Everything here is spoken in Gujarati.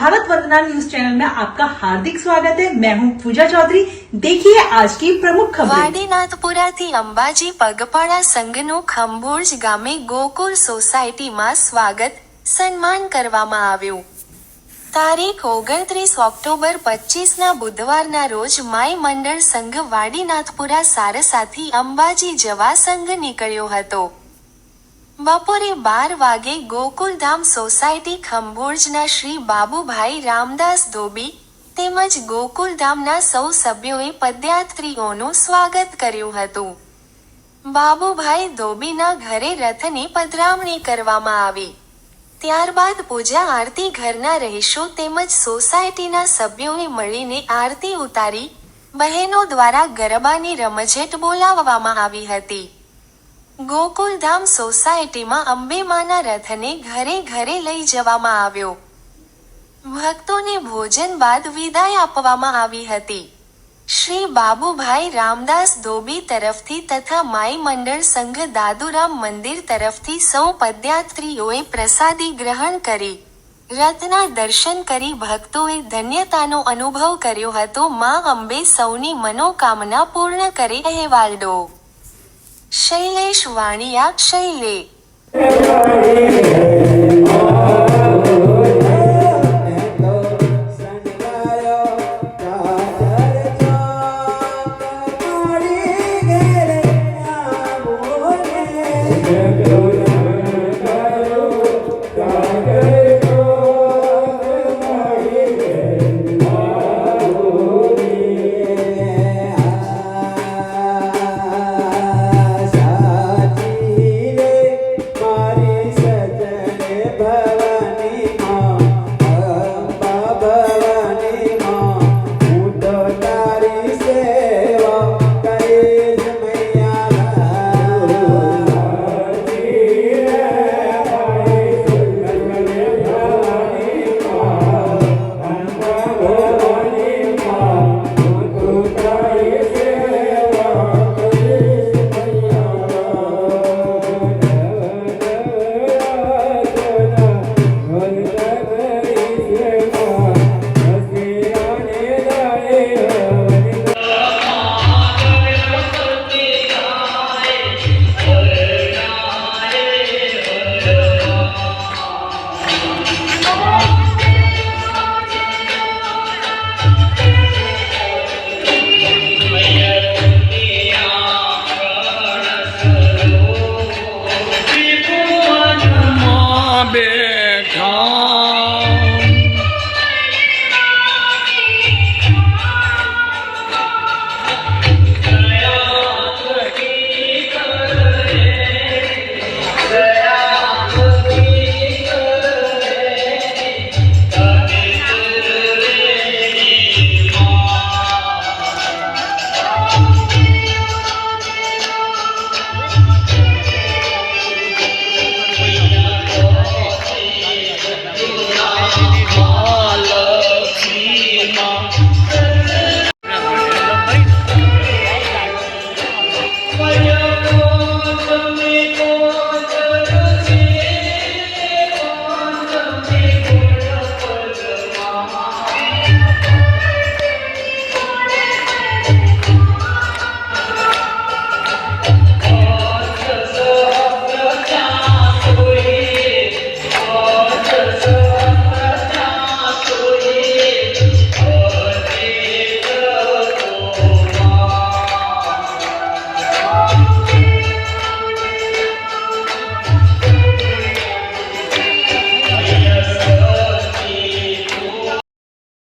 भारत वंदना न्यूज चैनल में आपका हार्दिक स्वागत है मैं हूं पूजा चौधरी देखिए आज की प्रमुख खबरें વાડીનાથપુરાથી અંબાજી પગપાળા સંઘનું ખંભોજ ગામે ગોકુળ સોસાયટીમાં સ્વાગત સન્માન કરવામાં આવ્યું તારીખ ઓગણત્રીસ ઓક્ટોબર પચીસના બુધવારના રોજ માય મંડળ સંઘ વાડીનાથપુરા સારસાથી અંબાજી જવા સંઘ નીકળ્યો હતો બપોરે બાર વાગે ગોકુલધામ સોસાયટી ખંભોળજના શ્રી બાબુભાઈ રામદાસ ધોબી તેમજ ગોકુલધામના સૌ સભ્યોએ પદયાત્રીઓનું સ્વાગત કર્યું હતું. બાબુભાઈ ધોબીના ઘરે રથની પધરામણી કરવામાં આવી. ત્યારબાદ પૂજા આરતી ઘરના રહીશો તેમજ સોસાયટીના સભ્યોએ મળીને આરતી ઉતારી બહેનો દ્વારા ગરબાની રમઝટ બોલાવવામાં આવી હતી. ગોકુલધામ સોસાયટીમાં અંબેમાના રથને ઘરે ઘરે લઈ જવામાં આવ્યો. ભક્તોને ભોજન બાદ વિદાય આપવામાં આવી હતી. શ્રી બાબુભાઈ રામદાસ ધોબી તરફથી તથા માઈ મંડળ સંઘ દાદુરામ મંદિર તરફથી સૌ પદયાત્રીઓએ પ્રસાદી ગ્રહણ કરી. રથના દર્શન કરી ભક્તોએ ધન્યતાનો અનુભવ કર્યો હતો. માં અંબે સૌની મનોકામના પૂર્ણ કરે. અહેવાલડો શૈલેષ शैलेश वाणी या शैले.